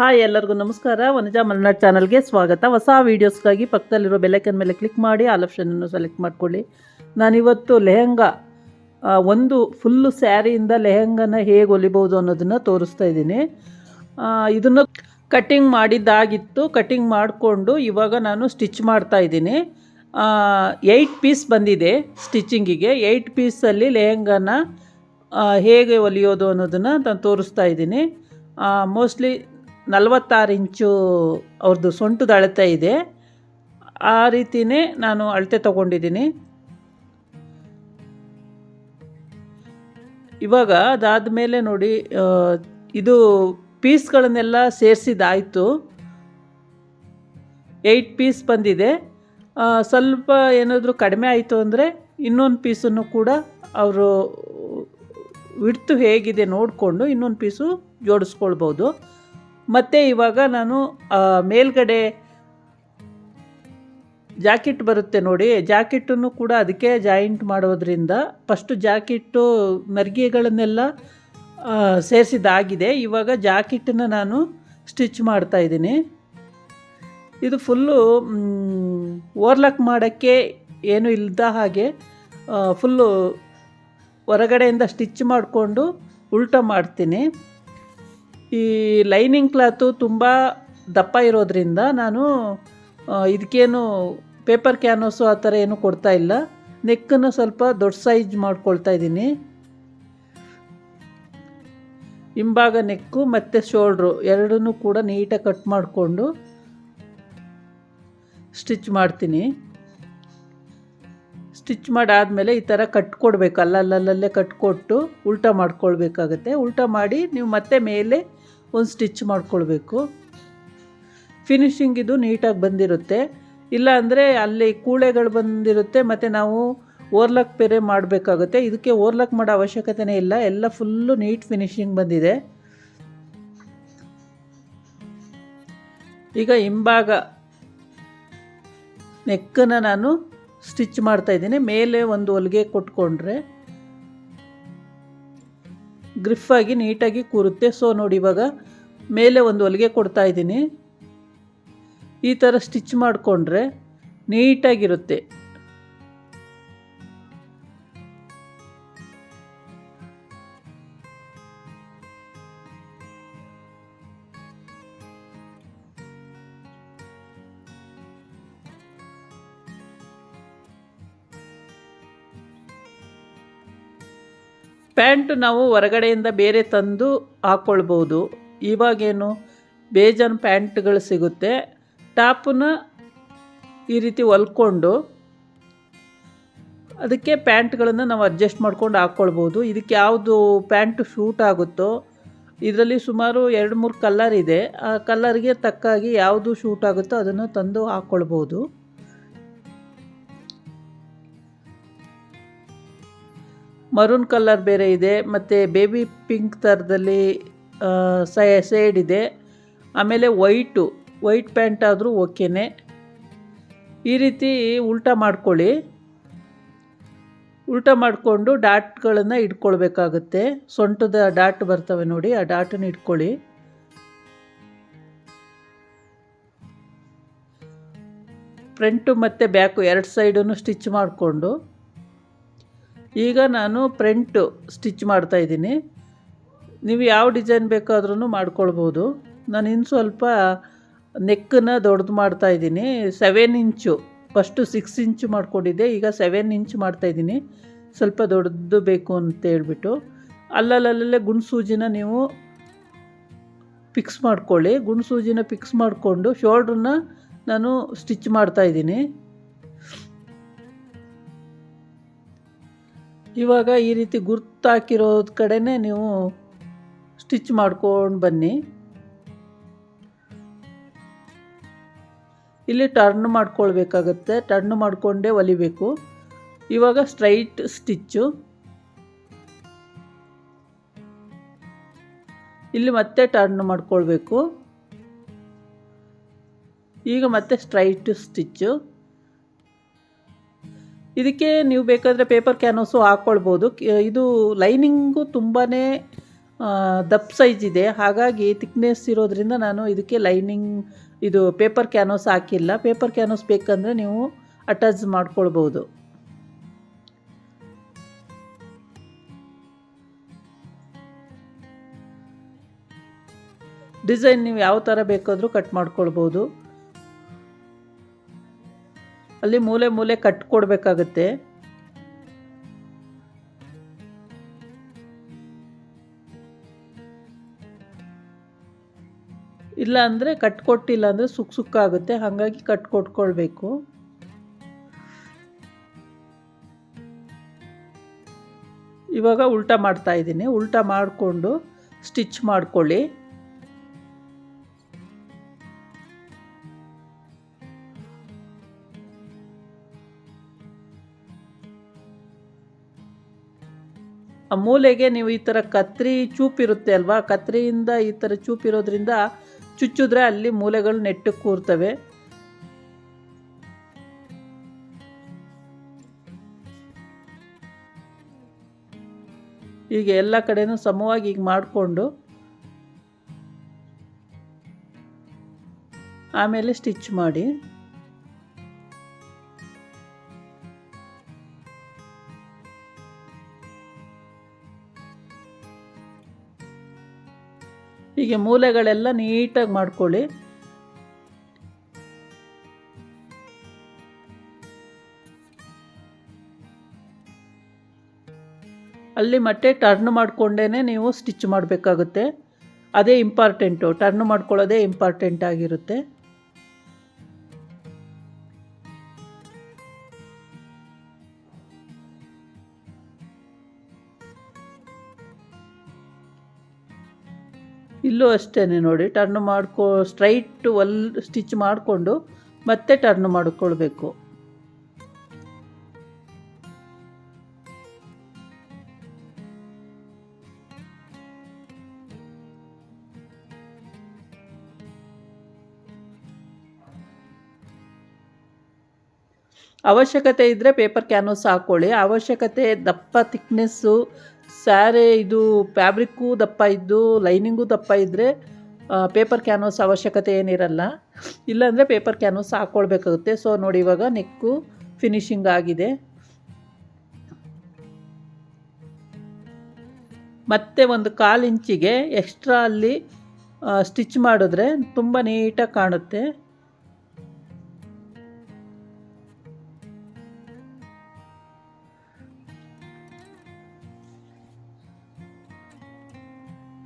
Hi ಎಲ್ಲರಿಗೂ ನಮಸ್ಕಾರ. ವನಜಾ ಮಲ್ನಾಡ್ ಚಾನಲ್ಗೆ ಸ್ವಾಗತ. ಹೊಸ ವೀಡಿಯೋಸ್ಗಾಗಿ ಪಕ್ಕದಲ್ಲಿರೋ ಬೆಲೆಕನ್ ಮೇಲೆ ಕ್ಲಿಕ್ ಮಾಡಿ, ಆಲ್ ಸೆಲೆಕ್ಟ್ ಮಾಡ್ಕೊಳ್ಳಿ. ನಾನಿವತ್ತು ಲೆಹಂಗಾ ಒಂದು ಫುಲ್ಲು ಸ್ಯಾರಿಯಿಂದ ಲೆಹಂಗನ ಹೇಗೆ ಹೊಲಿಬೋದು ಅನ್ನೋದನ್ನು ತೋರಿಸ್ತಾ ಇದ್ದೀನಿ. ಇದನ್ನು ಕಟ್ಟಿಂಗ್ ಮಾಡಿದ್ದಾಗಿತ್ತು. ಕಟ್ಟಿಂಗ್ ಮಾಡಿಕೊಂಡು ಇವಾಗ ನಾನು ಸ್ಟಿಚ್ ಮಾಡ್ತಾ ಇದ್ದೀನಿ. ಏಯ್ಟ್ ಪೀಸ್ ಬಂದಿದೆ ಸ್ಟಿಚಿಂಗಿಗೆ ಏಯ್ಟ್ ಪೀಸಲ್ಲಿ ಲೆಹಂಗಾನ ಹೇಗೆ ಹೊಲಿಯೋದು ಅನ್ನೋದನ್ನು ನಾನು ತೋರಿಸ್ತಾ ಇದ್ದೀನಿ. ಮೋಸ್ಟ್ಲಿ ನಲವತ್ತಾರು ಇಂಚು ಅವ್ರದ್ದು ಸೊಂಟದ ಅಳತೆ ಇದೆ. ಆ ರೀತಿಯೇ ನಾನು ಅಳತೆ ತಗೊಂಡಿದ್ದೀನಿ. ಇವಾಗ ಅದಾದ ಮೇಲೆ ನೋಡಿ ಇದು ಪೀಸ್ಗಳನ್ನೆಲ್ಲ ಸೇರಿಸಿದಾಯಿತು ಏಯ್ಟ್ ಪೀಸ್ ಬಂದಿದೆ. ಸ್ವಲ್ಪ ಏನಾದರೂ ಕಡಿಮೆ ಆಯಿತು ಅಂದರೆ ಇನ್ನೊಂದು ಪೀಸನ್ನು ಕೂಡ ಅವರು ವಿಡ್ತು ಹೇಗಿದೆ ನೋಡಿಕೊಂಡು ಇನ್ನೊಂದು ಪೀಸು ಜೋಡಿಸ್ಕೊಳ್ಬೋದು. ಮತ್ತು ಇವಾಗ ನಾನು ಮೇಲ್ಗಡೆ ಜಾಕೆಟ್ ಬರುತ್ತೆ ನೋಡಿ. ಜಾಕೆಟನ್ನು ಕೂಡ ಅದಕ್ಕೆ ಜಾಯಿಂಟ್ ಮಾಡೋದ್ರಿಂದ ಫಸ್ಟು ಜಾಕೆಟ್ಟು ಮರ್ಗಿಗಳನ್ನೆಲ್ಲ ಸೇರಿಸಿದ್ದಾಗಿದೆ. ಇವಾಗ ಜಾಕೆಟನ್ನು ನಾನು ಸ್ಟಿಚ್ ಮಾಡ್ತಾ ಇದ್ದೀನಿ. ಇದು ಫುಲ್ಲು ಓರ್ಲಕ್ ಮಾಡೋಕ್ಕೆ ಏನು ಇಲ್ಲದ ಹಾಗೆ ಫುಲ್ಲು ಹೊರಗಡೆಯಿಂದ ಸ್ಟಿಚ್ ಮಾಡಿಕೊಂಡು ಉಲ್ಟಾ ಮಾಡ್ತೀನಿ. ಈ ಲೈನಿಂಗ್ ಕ್ಲಾತು ತುಂಬ ದಪ್ಪ ಇರೋದ್ರಿಂದ ನಾನು ಇದಕ್ಕೇನು ಪೇಪರ್ ಕ್ಯಾನ್ವಸ್ಸು ಆ ಥರ ಏನು ಕೊಡ್ತಾ ಇಲ್ಲ. ನೆಕ್ಕನ್ನು ಸ್ವಲ್ಪ ದೊಡ್ಡ ಸೈಜ್ ಮಾಡ್ಕೊಳ್ತಾ ಇದ್ದೀನಿ. ಹಿಂಭಾಗ ನೆಕ್ಕು ಮತ್ತು ಶೋಲ್ಡ್ರು ಎರಡನ್ನೂ ಕೂಡ ನೀಟಾಗಿ ಕಟ್ ಮಾಡಿಕೊಂಡು ಸ್ಟಿಚ್ ಮಾಡ್ತೀನಿ. ಸ್ಟಿಚ್ ಮಾಡಾದಮೇಲೆ ಈ ಥರ ಕಟ್ಕೊಡ್ಬೇಕು ಅಲ್ಲಲ್ಲಲ್ಲೇ ಕಟ್ಕೊಟ್ಟು ಉಲ್ಟಾ ಮಾಡ್ಕೊಳ್ಬೇಕಾಗತ್ತೆ. ಉಲ್ಟಾ ಮಾಡಿ ನೀವು ಮತ್ತೆ ಮೇಲೆ ಒಂದು ಸ್ಟಿಚ್ ಮಾಡ್ಕೊಳ್ಬೇಕು. ಫಿನಿಶಿಂಗ್ ಇದು ನೀಟಾಗಿ ಬಂದಿರುತ್ತೆ. ಇಲ್ಲ ಅಂದರೆ ಅಲ್ಲಿ ಕೂಳೆಗಳು ಬಂದಿರುತ್ತೆ, ಮತ್ತು ನಾವು ಓರ್ಲಕ್ ಬೇರೆ ಮಾಡಬೇಕಾಗುತ್ತೆ. ಇದಕ್ಕೆ ಓರ್ಲಕ್ ಮಾಡೋ ಅವಶ್ಯಕತೆನೇ ಇಲ್ಲ. ಎಲ್ಲ ಫುಲ್ಲು ನೀಟ್ ಫಿನಿಶಿಂಗ್ ಬಂದಿದೆ. ಈಗ ಹಿಂಭಾಗ ನೆಕ್ಕನ್ನು ನಾನು ಸ್ಟಿಚ್ ಮಾಡ್ತಾ ಇದ್ದೀನಿ. ಮೇಲೆ ಒಂದು ಹೊಲಿಗೆ ಕೊಟ್ಕೊಂಡ್ರೆ ಗ್ರಿಫಾಗಿ ನೀಟಾಗಿ ಕೂರುತ್ತೆ. ಸೊ ನೋಡಿ ಇವಾಗ ಮೇಲೆ ಒಂದು ಹೊಲಿಗೆ ಕೊಡ್ತಾ ಇದ್ದೀನಿ. ಈ ಥರ ಸ್ಟಿಚ್ ಮಾಡಿಕೊಂಡ್ರೆ ನೀಟಾಗಿರುತ್ತೆ. ಪ್ಯಾಂಟ್ ನಾವು ಹೊರಗಡೆಯಿಂದ ಬೇರೆ ತಂದು ಹಾಕ್ಕೊಳ್ಬೋದು ಇವಾಗೇನು ಬೇಜನ್ ಪ್ಯಾಂಟ್ಗಳು ಸಿಗುತ್ತೆ. ಟಾಪನ್ನ ಈ ರೀತಿ ಹೊಲ್ಕೊಂಡು ಅದಕ್ಕೆ ಪ್ಯಾಂಟ್ಗಳನ್ನು ನಾವು ಅಡ್ಜಸ್ಟ್ ಮಾಡ್ಕೊಂಡು ಹಾಕ್ಕೊಳ್ಬೋದು ಇದಕ್ಕೆ ಯಾವುದು ಪ್ಯಾಂಟು ಶೂಟ್ ಆಗುತ್ತೋ, ಇದರಲ್ಲಿ ಸುಮಾರು ಎರಡು ಮೂರು ಕಲ್ಲರ್ ಇದೆ. ಆ ಕಲ್ಲರ್ಗೆ ತಕ್ಕಾಗಿ ಯಾವುದು ಶೂಟ್ ಆಗುತ್ತೋ ಅದನ್ನು ತಂದು ಹಾಕ್ಕೊಳ್ಬೋದು ಮರೂನ್ ಕಲರ್ ಬೇರೆ ಇದೆ, ಮತ್ತು ಬೇಬಿ ಪಿಂಕ್ ಥರದಲ್ಲಿ ಸೈಡ್ ಇದೆ. ಆಮೇಲೆ ವೈಟು, ವೈಟ್ ಪ್ಯಾಂಟ್ ಆದರೂ ಓಕೆನೆ. ಈ ರೀತಿ ಉಲ್ಟಾ ಮಾಡ್ಕೊಳ್ಳಿ. ಉಲ್ಟಾ ಮಾಡಿಕೊಂಡು ಡಾಟ್ಗಳನ್ನು ಇಟ್ಕೊಳ್ಬೇಕಾಗುತ್ತೆ. ಸೊಂಟದ ಡಾಟ್ ಬರ್ತವೆ ನೋಡಿ, ಆ ಡಾಟನ್ನು ಇಟ್ಕೊಳ್ಳಿ. ಫ್ರಂಟು ಮತ್ತು ಬ್ಯಾಕು ಎರಡು ಸೈಡನ್ನು ಸ್ಟಿಚ್ ಮಾಡಿಕೊಂಡು. ಈಗ ನಾನು ಪ್ರಿಂಟು ಸ್ಟಿಚ್ ಮಾಡ್ತಾ ಇದ್ದೀನಿ. ನೀವು ಯಾವ ಡಿಸೈನ್ ಬೇಕಾದ್ರೂ ಮಾಡ್ಕೊಳ್ಬೋದು. ನಾನು ಇನ್ನು ಸ್ವಲ್ಪ ನೆಕ್ಕನ್ನು ದೊಡ್ಡದು ಮಾಡ್ತಾ ಇದ್ದೀನಿ. Seven inch, first six inch ಮಾಡ್ಕೊಂಡಿದ್ದೆ, ಈಗ ಸೆವೆನ್ ಇಂಚ್ ಮಾಡ್ತಾಯಿದ್ದೀನಿ ಸ್ವಲ್ಪ ದೊಡ್ಡದು ಬೇಕು ಅಂತ ಹೇಳ್ಬಿಟ್ಟು. ಅಲ್ಲಲ್ಲಲ್ಲೇ ಗುಂಡು ನೀವು ಫಿಕ್ಸ್ ಮಾಡ್ಕೊಳ್ಳಿ. ಗುಂಡು ಸೂಜಿನ ಫಿಕ್ಸ್ ಮಾಡಿಕೊಂಡು ಶೋಲ್ಡ್ರನ್ನ ನಾನು ಸ್ಟಿಚ್ ಮಾಡ್ತಾಯಿದ್ದೀನಿ ಇವಾಗ ಈ ರೀತಿ ಗುರ್ತಾಕಿರೋದು ಕಡೆನೇ ನೀವು ಸ್ಟಿಚ್ ಮಾಡ್ಕೊಂಡು ಬನ್ನಿ. ಇಲ್ಲಿ ಟರ್ನ್ ಮಾಡ್ಕೊಳ್ಬೇಕಾಗತ್ತೆ. ಟರ್ನ್ ಮಾಡಿಕೊಂಡೇ ಹೊಲಿಬೇಕು ಇವಾಗ ಸ್ಟ್ರೈಟ್ ಸ್ಟಿಚ್ಚು ಇಲ್ಲಿ ಮತ್ತೆ ಟರ್ನ್ ಮಾಡ್ಕೊಳ್ಬೇಕು. ಈಗ ಮತ್ತೆ ಸ್ಟ್ರೈಟ್ ಸ್ಟಿಚ್ಚು ಇದಕ್ಕೆ ನೀವು ಬೇಕಾದರೆ ಪೇಪರ್ ಕ್ಯಾನ್ವಸು ಹಾಕ್ಕೊಳ್ಬೋದು ಇದು ಲೈನಿಂಗು ತುಂಬಾ ದಪ್ಪ ಸೈಜ್ ಇದೆ. ಹಾಗಾಗಿ ತಿಕ್ನೆಸ್ ಇರೋದ್ರಿಂದ ನಾನು ಇದಕ್ಕೆ ಲೈನಿಂಗ್ ಇದು ಪೇಪರ್ ಕ್ಯಾನೋಸ್ ಹಾಕಿಲ್ಲ. ಪೇಪರ್ ಕ್ಯಾನೋಸ್ ಬೇಕಂದರೆ ನೀವು ಅಟ್ಯಾಚ್ ಮಾಡ್ಕೊಳ್ಬೋದು. ಡಿಸೈನ್ ನೀವು ಯಾವ ಥರ ಬೇಕಾದರೂ ಕಟ್ ಮಾಡ್ಕೊಳ್ಬೋದು. ಅಲ್ಲಿ ಮೂಲೆ ಮೂಲೆ ಕಟ್ ಕೊಡಬೇಕಾಗತ್ತೆ ಇಲ್ಲ ಅಂದರೆ ಕಟ್ ಕೊಟ್ಟಿಲ್ಲ ಅಂದರೆ ಸುಕ್ ಆಗುತ್ತೆ, ಹಾಗಾಗಿ ಕಟ್ ಕೊಟ್ಕೊಳ್ಬೇಕು ಇವಾಗ ಉಲ್ಟಾ ಮಾಡ್ತಾ ಇದ್ದೀನಿ, ಉಲ್ಟಾ ಮಾಡಿಕೊಂಡು ಸ್ಟಿಚ್ ಮಾಡ್ಕೊಳ್ಳಿ. ಆ ಮೂಲೆಗೆ ನೀವು ಈ ಥರ ಕತ್ರಿ ಚೂಪಿರುತ್ತೆ ಅಲ್ವಾ? ಕತ್ರಿಯಿಂದ ಈ ಥರ ಚೂಪಿರೋದ್ರಿಂದ ಚುಚ್ಚಿದ್ರೆ ಅಲ್ಲಿ ಮೂಲೆಗಳು ನೆಟ್ಟು ಕೂರ್ತವೆ. ಈಗ ಎಲ್ಲ ಕಡೆನೂ ಸಮವಾಗಿ ಈಗ ಮಾಡಿಕೊಂಡು ಆಮೇಲೆ ಸ್ಟಿಚ್ ಮಾಡಿ. ಹೀಗೆ ಮೂಲೆಗಳೆಲ್ಲ ನೀಟಾಗಿ ಮಾಡ್ಕೊಳ್ಳಿ. ಅಲ್ಲಿ ಮತ್ತೆ ಟರ್ನ್ ಮಾಡಿಕೊಂಡೇ ನೀವು ಸ್ಟಿಚ್ ಮಾಡಬೇಕಾಗುತ್ತೆ. ಅದೇ ಇಂಪಾರ್ಟೆಂಟು, ಟರ್ನ್ ಮಾಡ್ಕೊಳ್ಳೋದೇ ಇಂಪಾರ್ಟೆಂಟ್ ಆಗಿರುತ್ತೆ. ಇಲ್ಲೂ ಅಷ್ಟೇ ನೋಡಿ. ಟರ್ನ್ ಮಾಡ್ಕೊ ಸ್ಟ್ರೈಟ್ ಒಲ್ ಸ್ಟಿಚ್ ಮಾಡಿಕೊಂಡು ಮತ್ತೆ ಟರ್ನ್ ಮಾಡಿಕೊಳ್ಬೇಕು. ಅವಶ್ಯಕತೆ ಇದ್ದರೆ ಪೇಪರ್ ಕ್ಯಾನ್ವಸ್ ಹಾಕ್ಕೊಳ್ಳಿ ಅವಶ್ಯಕತೆ ದಪ್ಪ ತಿಕ್ನೆಸ್ಸು ಸ್ಯಾರೆ ಇದು ಫ್ಯಾಬ್ರಿಕ್ಕು ದಪ್ಪ ಇದ್ದು ಲೈನಿಂಗು ದಪ್ಪ ಇದ್ದರೆ ಪೇಪರ್ ಕ್ಯಾನ್ವಸ್ ಅವಶ್ಯಕತೆ ಏನಿರಲ್ಲ. ಇಲ್ಲಾಂದರೆ ಪೇಪರ್ ಕ್ಯಾನ್ವಸ್ ಹಾಕ್ಕೊಳ್ಬೇಕಾಗುತ್ತೆ ಸೊ ನೋಡಿ ಇವಾಗ ನೆಕ್ಕು ಫಿನಿಶಿಂಗ್ ಆಗಿದೆ. ಮತ್ತೆ ಒಂದು ಕಾಲು ಇಂಚಿಗೆ ಎಕ್ಸ್ಟ್ರಾ ಅಲ್ಲಿ ಸ್ಟಿಚ್ ಮಾಡಿದ್ರೆ ತುಂಬ ನೀಟಾಗಿ ಕಾಣುತ್ತೆ.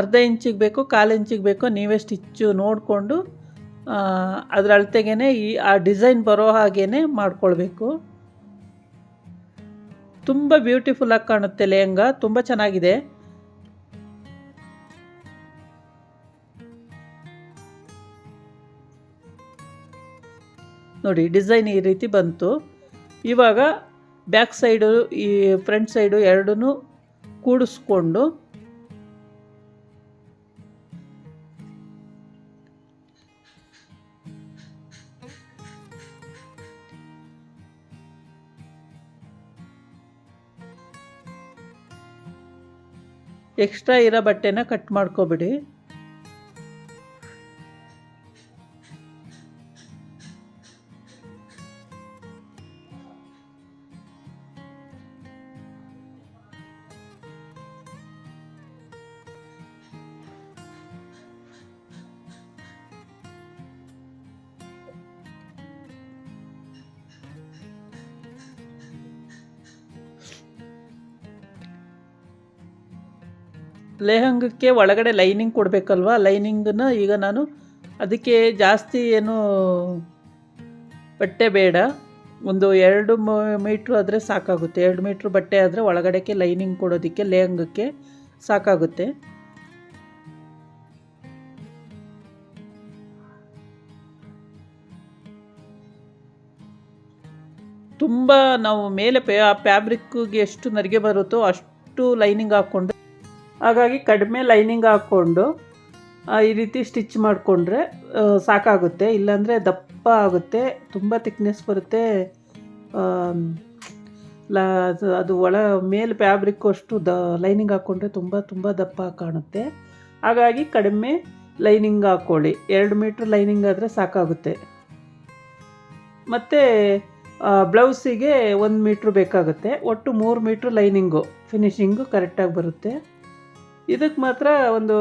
ಅರ್ಧ ಇಂಚಿಗೆ ಬೇಕು, ಕಾಲು ಇಂಚಿಗೆ ಬೇಕು ನೀವೇ ಸ್ಟಿಚ್ಚು ನೋಡಿಕೊಂಡು ಅದರ ಅಳತೆಗೇ ಈ, ಆ ಡಿಸೈನ್ ಬರೋ ಹಾಗೇ ಮಾಡ್ಕೊಳ್ಬೇಕು. ತುಂಬ ಬ್ಯೂಟಿಫುಲ್ಲಾಗಿ ಕಾಣುತ್ತೆ ಲೆಹಂಗ, ತುಂಬ ಚೆನ್ನಾಗಿದೆ. ನೋಡಿ, ಡಿಸೈನ್ ಈ ರೀತಿ ಬಂತು. ಇವಾಗ ಬ್ಯಾಕ್ ಸೈಡು, ಈ ಫ್ರಂಟ್ ಸೈಡು ಎರಡೂ ಕೂಡಿಸ್ಕೊಂಡು ಎಕ್ಸ್ಟ್ರಾ ಇರೋ ಬಟ್ಟೆನ ಕಟ್ ಮಾಡ್ಕೊಬಿಡಿ. ಲೆಹಂಗಕ್ಕೆ ಒಳಗಡೆ ಲೈನಿಂಗ್ ಕೊಡಬೇಕಲ್ವ? ಲೈನಿಂಗನ್ನು ಈಗ ನಾನು ಅದಕ್ಕೆ ಜಾಸ್ತಿ ಏನು ಬಟ್ಟೆ ಬೇಡ. ಒಂದು ಎರಡು ಮೀಟ್ರ್ ಆದರೆ ಸಾಕಾಗುತ್ತೆ. ಎರಡು ಮೀಟ್ರ್ ಬಟ್ಟೆ ಆದರೆ ಒಳಗಡೆಗೆ ಲೈನಿಂಗ್ ಕೊಡೋದಕ್ಕೆ ಲೆಹಂಗಕ್ಕೆ ಸಾಕಾಗುತ್ತೆ. ತುಂಬ ನಾವು ಮೇಲೆ ಫ್ಯಾಬ್ರಿಕ್ಗೆ ಎಷ್ಟು ನರಿಗೆ ಬರುತ್ತೋ ಅಷ್ಟು ಲೈನಿಂಗ್ ಹಾಕ್ಕೊಂಡು ಹಾಗಾಗಿ ಕಡಿಮೆ ಲೈನಿಂಗ್ ಹಾಕ್ಕೊಂಡು ಈ ರೀತಿ ಸ್ಟಿಚ್ ಮಾಡಿಕೊಂಡ್ರೆ ಸಾಕಾಗುತ್ತೆ. ಇಲ್ಲಾಂದರೆ ದಪ್ಪ ಆಗುತ್ತೆ. ತುಂಬ ತಿಕ್ನೆಸ್ ಬರುತ್ತೆ. ಲ, ಅದು- ಒಳ ಮೇಲೆ ಫ್ಯಾಬ್ರಿಕ್ ಅಷ್ಟು ದ, ಲೈನಿಂಗ್ ಹಾಕ್ಕೊಂಡ್ರೆ ತುಂಬ ತುಂಬ ದಪ್ಪ ಕಾಣುತ್ತೆ. ಹಾಗಾಗಿ ಕಡಿಮೆ ಲೈನಿಂಗ್ ಹಾಕ್ಕೊಳ್ಳಿ ಎರಡು ಮೀಟ್ರ್ ಲೈನಿಂಗ್ ಆದರೆ ಸಾಕಾಗುತ್ತೆ. ಮತ್ತು ಬ್ಲೌಸಿಗೆ ಒಂದು ಮೀಟ್ರ್ ಬೇಕಾಗುತ್ತೆ. ಒಟ್ಟು ಮೂರು ಮೀಟ್ರ್ ಲೈನಿಂಗು. ಫಿನಿಷಿಂಗು ಕರೆಕ್ಟಾಗಿ ಬರುತ್ತೆ. ಇದಕ್ಕೆ ಮಾತ್ರ ಒಂದು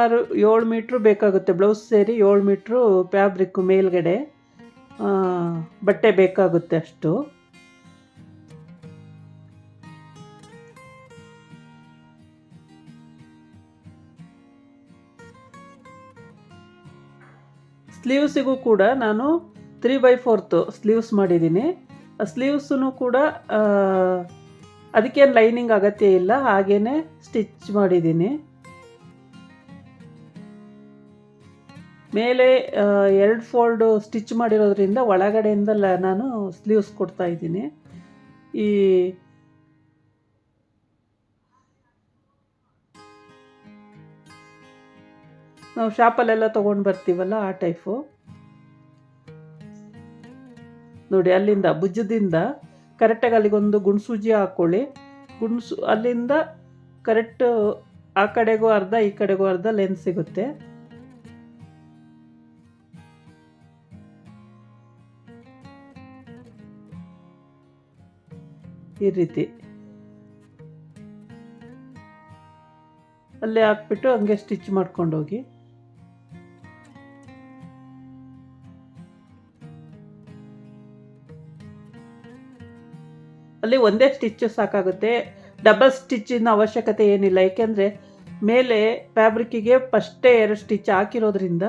ಆರು ಏಳು ಮೀಟ್ರು ಬೇಕಾಗುತ್ತೆ. ಬ್ಲೌಸ್ ಸೇರಿ ಏಳು ಮೀಟ್ರು ಫ್ಯಾಬ್ರಿಕ್ಕು ಮೇಲ್ಗಡೆ. ಬಟ್ಟೆ ಬೇಕಾಗುತ್ತೆ ಅಷ್ಟು. ಸ್ಲೀವ್ಸಿಗೂ ಕೂಡ ನಾನು ತ್ರೀ ಬೈ ಫೋರ್ತು ಸ್ಲೀವ್ಸ್ ಮಾಡಿದ್ದೀನಿ. ಸ್ಲೀವ್ಸೂ ಕೂಡ ಅದಕ್ಕೇನು ಲೈನಿಂಗ್ ಅಗತ್ಯ ಇಲ್ಲ ಹಾಗೇ ಸ್ಟಿಚ್ ಮಾಡಿದ್ದೀನಿ. ಮೇಲೆ ಎರಡು ಫೋಲ್ಡು ಸ್ಟಿಚ್ ಮಾಡಿರೋದ್ರಿಂದ ಒಳಗಡೆಯಿಂದ ನಾನು ಸ್ಲೀವ್ಸ್ ಕೊಡ್ತಾ ಇದ್ದೀನಿ. ಈ, ನಾವು ಶಾಪಲ್ಲೆಲ್ಲ ತೊಗೊಂಡು ಬರ್ತೀವಲ್ಲ ಆ ಟೈಪು ನೋಡಿ, ಅಲ್ಲಿಂದ, ಭುಜದಿಂದ ಕರೆಕ್ಟಾಗಿ ಅಲ್ಲಿಗೊಂದು ಗುಣಸೂಜಿ ಹಾಕ್ಕೊಳ್ಳಿ ಗುಣಸು, ಅಲ್ಲಿಂದ ಕರೆಕ್ಟ್ ಆ ಕಡೆಗೂ ಅರ್ಧ, ಈ ಕಡೆಗೂ ಅರ್ಧ ಲೆನ್ಸ್ ಸಿಗುತ್ತೆ. ಈ ರೀತಿ. ಅಲ್ಲೇ ಹಾಕ್ಬಿಟ್ಟು ಹಂಗೆ ಸ್ಟಿಚ್ ಮಾಡ್ಕೊಂಡು ಹೋಗಿ ಅಲ್ಲಿ ಒಂದೇ ಸ್ಟಿಚ್ಚು ಸಾಕಾಗುತ್ತೆ. ಡಬಲ್ ಸ್ಟಿಚ್ಚಿನ ಅವಶ್ಯಕತೆ ಏನಿಲ್ಲ. ಏಕೆಂದರೆ ಮೇಲೆ ಫ್ಯಾಬ್ರಿಕ್ಕಿಗೆ ಫಸ್ಟೇ ಎರಡು ಸ್ಟಿಚ್ ಹಾಕಿರೋದ್ರಿಂದ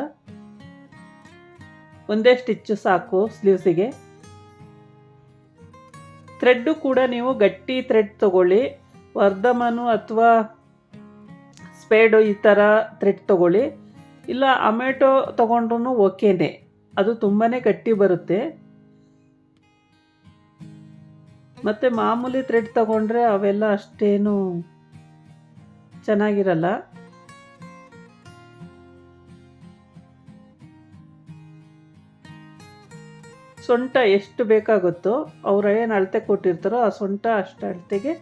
ಒಂದೇ ಸ್ಟಿಚ್ಚು ಸಾಕು ಸ್ಲೀವ್ಸಿಗೆ ಥ್ರೆಡ್ಡು ಕೂಡ ನೀವು ಗಟ್ಟಿ ಥ್ರೆಡ್ ತಗೊಳ್ಳಿ. ವರ್ಧಮನು ಅಥವಾ ಸ್ಪೇಡು ಈ ಥರ ಥ್ರೆಡ್ ತಗೊಳ್ಳಿ. ಇಲ್ಲ ಅಮೆಟೊ ತೊಗೊಂಡ್ರೂ ಓಕೆನೇ ಅದು ತುಂಬಾ ಗಟ್ಟಿ ಬರುತ್ತೆ. ಮತ್ತು ಮಾಮೂಲಿ ಥ್ರೆಡ್ ತಗೊಂಡ್ರೆ ಅವೆಲ್ಲ ಅಷ್ಟೇನು ಚೆನ್ನಾಗಿರಲ್ಲ. ಸೊಂಟ ಎಷ್ಟು ಬೇಕಾಗುತ್ತೋ ಅವ್ರು ಏನು ಅಳತೆ ಕೊಟ್ಟಿರ್ತಾರೋ ಆ ಸೊಂಟ ಅಷ್ಟು ಅಳತೆಗೆ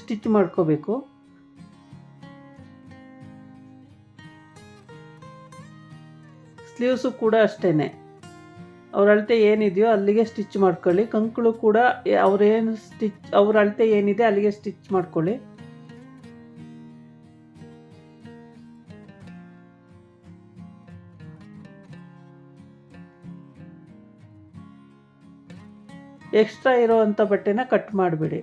ಸ್ಟಿಚ್ ಮಾಡ್ಕೋಬೇಕು. ಸ್ಲೀವ್ಸು ಕೂಡ ಅಷ್ಟೇ ಅವ್ರ ಅಳತೆ ಏನಿದೆಯೋ ಅಲ್ಲಿಗೆ ಸ್ಟಿಚ್ ಮಾಡ್ಕೊಳ್ಳಿ. ಕಂಕುಳು ಕೂಡ ಅವ್ರೇನು ಸ್ಟಿಚ್ ಅವ್ರ ಅಳತೆ ಏನಿದೆ ಅಲ್ಲಿಗೆ ಸ್ಟಿಚ್ ಮಾಡ್ಕೊಳ್ಳಿ. ಎಕ್ಸ್ಟ್ರಾ ಇರೋ ಅಂಥ ಬಟ್ಟೆನ ಕಟ್ ಮಾಡಿಬಿಡಿ.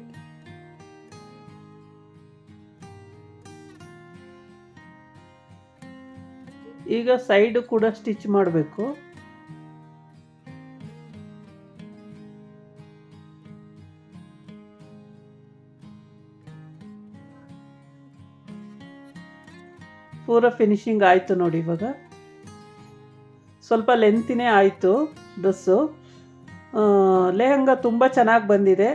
ಈಗ ಸೈಡು ಕೂಡ ಸ್ಟಿಚ್ ಮಾಡಬೇಕು. ಪೂರ ಫಿನಿಶಿಂಗ್ ಆಯಿತು ನೋಡಿ ಇವಾಗ. ಸ್ವಲ್ಪ ಲೆಂತಿನೇ ಆಯಿತು ಡ್ರೆಸ್ಸು ಲೆಹಂಗ ತುಂಬ ಚೆನ್ನಾಗಿ ಬಂದಿದೆ.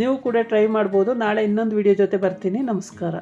ನೀವು ಕೂಡ ಟ್ರೈ ಮಾಡ್ಬೋದು. ನಾಳೆ ಇನ್ನೊಂದು ವಿಡಿಯೋ ಜೊತೆ ಬರ್ತೀನಿ. ನಮಸ್ಕಾರ.